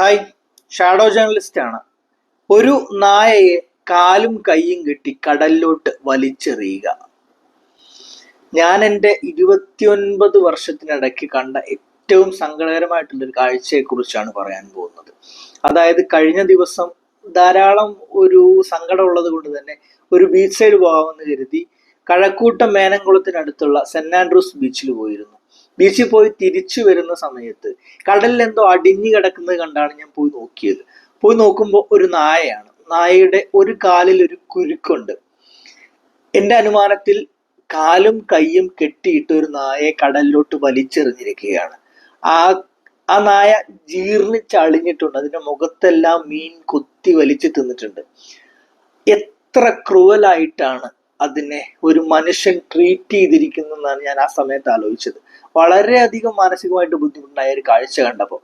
Hi shadow journalist ആണ്. ഒരു നായയെ കാലും കൈയും കെട്ടി കടലിലോട്ട് വലിച്ചെറിയുക. ഞാൻ എന്റെ ഇരുപത്തിയൊൻപത് വർഷത്തിനിടയ്ക്ക് കണ്ട ഏറ്റവും സങ്കടകരമായിട്ടുള്ളൊരു കാഴ്ചയെക്കുറിച്ചാണ് പറയാൻ പോകുന്നത്. അതായത് കഴിഞ്ഞ ദിവസം ധാരാളം ഒരു സങ്കടമുള്ളത് കൊണ്ട് തന്നെ ഒരു ബീച്ച് സൈഡ് പോകാമെന്ന് കരുതി കഴക്കൂട്ടം മേനംകുളത്തിനടുത്തുള്ള സെന്റ് ആൻഡ്രൂസ് ബീച്ചിൽ പോയിരുന്നു. ബീച്ചിൽ പോയി തിരിച്ചു വരുന്ന സമയത്ത് കടലിൽ എന്തോ അടിഞ്ഞു കിടക്കുന്നത് കണ്ടാണ് ഞാൻ പോയി നോക്കിയത്. പോയി നോക്കുമ്പോൾ ഒരു നായയാണ്. നായയുടെ ഒരു കാലിൽ ഒരു കുരുക്കുണ്ട്. എന്റെ അനുമാനത്തിൽ കാലും കൈയും കെട്ടിയിട്ട് ഒരു നായയെ കടലിലോട്ട് വലിച്ചെറിഞ്ഞിരിക്കുകയാണ്. ആ ആ നായ ജീർണിച്ചളിഞ്ഞിട്ടുണ്ട് അതിന്റെ മുഖത്തെല്ലാം മീൻ കൊത്തി വലിച്ചു തിന്നിട്ടുണ്ട്. എത്ര ക്രൂവലായിട്ടാണ് അതിനെ ഒരു മനുഷ്യൻ ട്രീറ്റ് ചെയ്തിരിക്കുന്നതെന്നാണ് ഞാൻ ആ സമയത്ത് ആലോചിച്ചത്. വളരെയധികം മാനസികമായിട്ട് ബുദ്ധിമുട്ടുണ്ടായ ഒരു കാഴ്ച കണ്ടപ്പോൾ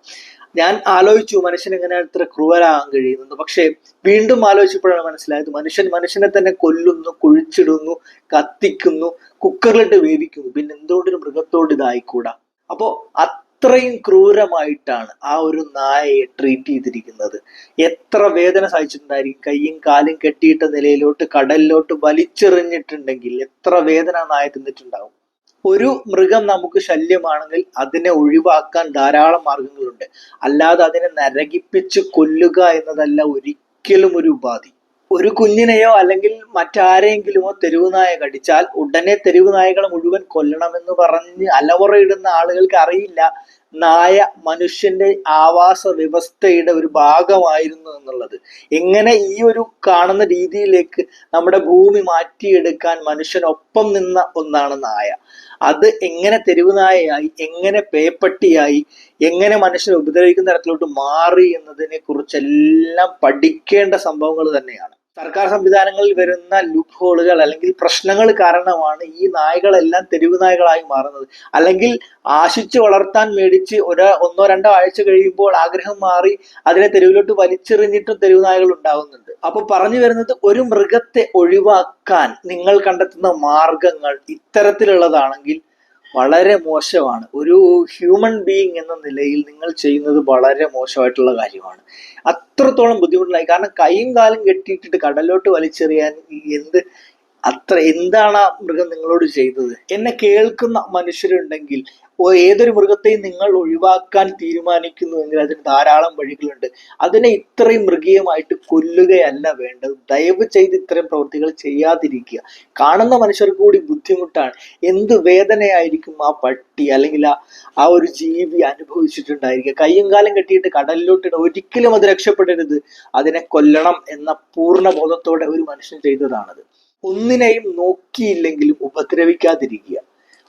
ഞാൻ ആലോചിച്ചു മനുഷ്യൻ എങ്ങനെയാണ് ഇത്ര ക്രൂരാകാൻ കഴിയുന്നത്? പക്ഷേ വീണ്ടും ആലോചിച്ചപ്പോഴാണ് മനസ്സിലായത് മനുഷ്യൻ മനുഷ്യനെ തന്നെ കൊല്ലുന്നു കുഴിച്ചിടുന്നു കത്തിക്കുന്നു കുക്കറിലിട്ട് വേവിക്കുന്നു. പിന്നെ എന്തുകൊണ്ടൊരു മൃഗത്തോട് ഇതായിക്കൂടാ? അപ്പോ അത്രയും ക്രൂരമായിട്ടാണ് ആ ഒരു നായയെ ട്രീറ്റ് ചെയ്തിരിക്കുന്നത്. എത്ര വേദന സഹിച്ചിട്ടുണ്ടായിരിക്കും. കയ്യും കാലും കെട്ടിയിട്ട നിലയിലോട്ട് കടലിലോട്ട് വലിച്ചെറിഞ്ഞിട്ടുണ്ടെങ്കിൽ എത്ര വേദന നായ തിന്നിട്ടുണ്ടാവും. ഒരു മൃഗം നമുക്ക് ശല്യമാണെങ്കിൽ അതിനെ ഒഴിവാക്കാൻ ധാരാളം മാർഗങ്ങളുണ്ട്. അല്ലാതെ അതിനെ നരകിപ്പിച്ച് കൊല്ലുക എന്നതല്ല ഒരിക്കലും ഒരു ഉപാധി. ഒരു കുഞ്ഞിനെയോ അല്ലെങ്കിൽ മറ്റാരെങ്കിലുമോ തെരുവ് നായ കടിച്ചാൽ ഉടനെ തെരുവ് നായകളെ മുഴുവൻ കൊല്ലണമെന്ന് പറഞ്ഞ് അലമുറയിടുന്ന ആളുകൾക്ക് അറിയില്ല. നായ മനുഷ്യന്റെ ആവാസ വ്യവസ്ഥയുടെ ഒരു ഭാഗമായിരുന്നു എന്നുള്ളത്. എങ്ങനെ ഈ ഒരു കാണുന്ന രീതിയിലേക്ക് നമ്മുടെ ഭൂമി മാറ്റിയെടുക്കാൻ മനുഷ്യനൊപ്പം നിന്ന ഒന്നാണ് നായ. അത് എങ്ങനെ തെരുവ് നായയായി എങ്ങനെ പേപ്പട്ടിയായി എങ്ങനെ മനുഷ്യനെ ഉപദ്രവിക്കുന്ന തരത്തിലോട്ട് മാറി എന്നതിനെ കുറിച്ചെല്ലാം പഠിക്കേണ്ട സംഭവങ്ങൾ തന്നെയാണ്. സർക്കാർ സംവിധാനങ്ങളിൽ വരുന്ന ലുക്ക് ഹോളുകൾ അല്ലെങ്കിൽ പ്രശ്നങ്ങൾ കാരണമാണ് ഈ നായകളെല്ലാം തെരുവ് നായകളായി മാറുന്നത്. അല്ലെങ്കിൽ ആശിച്ച് വളർത്താൻ മേടിച്ച് ഒരു ഒന്നോ രണ്ടോ ആഴ്ച കഴിയുമ്പോൾ ആഗ്രഹം മാറി അതിനെ തെരുവിലോട്ട് വലിച്ചെറിഞ്ഞിട്ടും തെരുവ് നായകൾ ഉണ്ടാവുന്നുണ്ട്. അപ്പൊ പറഞ്ഞു വരുന്നത് ഒരു മൃഗത്തെ ഒഴിവാക്കാൻ നിങ്ങൾ കണ്ടെത്തുന്ന മാർഗങ്ങൾ ഇത്തരത്തിലുള്ളതാണെങ്കിൽ വളരെ മോശമാണ്. ഒരു ഹ്യൂമൻ ബീയിങ് എന്ന നിലയിൽ നിങ്ങൾ ചെയ്യുന്നത് വളരെ മോശമായിട്ടുള്ള കാര്യമാണ്. അത്രത്തോളം ബുദ്ധിമുട്ടുണ്ടായി കാരണം കൈയും കാലും കെട്ടിയിട്ടിട്ട് കടലോട്ട് വലിച്ചെറിയാൻ എന്ത് അത്ര എന്താണ് ആ മൃഗം നിങ്ങളോട് ചെയ്തത്? എന്നെ കേൾക്കുന്ന മനുഷ്യരുണ്ടെങ്കിൽ ഏതൊരു മൃഗത്തെയും നിങ്ങൾ ഒഴിവാക്കാൻ തീരുമാനിക്കുന്നുവെങ്കിൽ അതിന് ധാരാളം വഴികളുണ്ട്. അതിനെ ഇത്രയും മൃഗീയമായിട്ട് കൊല്ലുകയല്ല വേണ്ടത്. ദയവ് ചെയ്ത് ഇത്തരം പ്രവൃത്തികൾ ചെയ്യാതിരിക്കുക. കാണുന്ന മനുഷ്യർക്ക് കൂടി ബുദ്ധിമുട്ടാണ്. എന്ത് വേദനയായിരിക്കും ആ പട്ടി അല്ലെങ്കിൽ ആ ആ ഒരു ജീവി അനുഭവിച്ചിട്ടുണ്ടായിരിക്കുക? കയ്യും കാലം കെട്ടിയിട്ട് കടലിലോട്ട് ഒരിക്കലും അത് രക്ഷപ്പെടരുത്. അതിനെ കൊല്ലണം എന്ന പൂർണ ബോധത്തോടെ ഒരു മനുഷ്യൻ ചെയ്തതാണത്. ഒന്നിനെയും നോക്കിയില്ലെങ്കിലും ഉപദ്രവിക്കാതിരിക്കുക.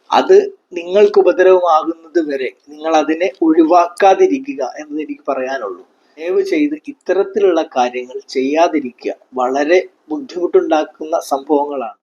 അത് നിങ്ങൾക്ക് ഉപദ്രവമാകുന്നത് വരെ നിങ്ങൾ അതിനെ ഒഴിവാക്കാതിരിക്കുക എന്നത് എനിക്ക് പറയാനുള്ളൂ. ദയവ് ചെയ്ത് ഇത്തരത്തിലുള്ള കാര്യങ്ങൾ ചെയ്യാതിരിക്കുക. വളരെ ബുദ്ധിമുട്ടുണ്ടാക്കുന്ന സംഭവങ്ങളാണ്.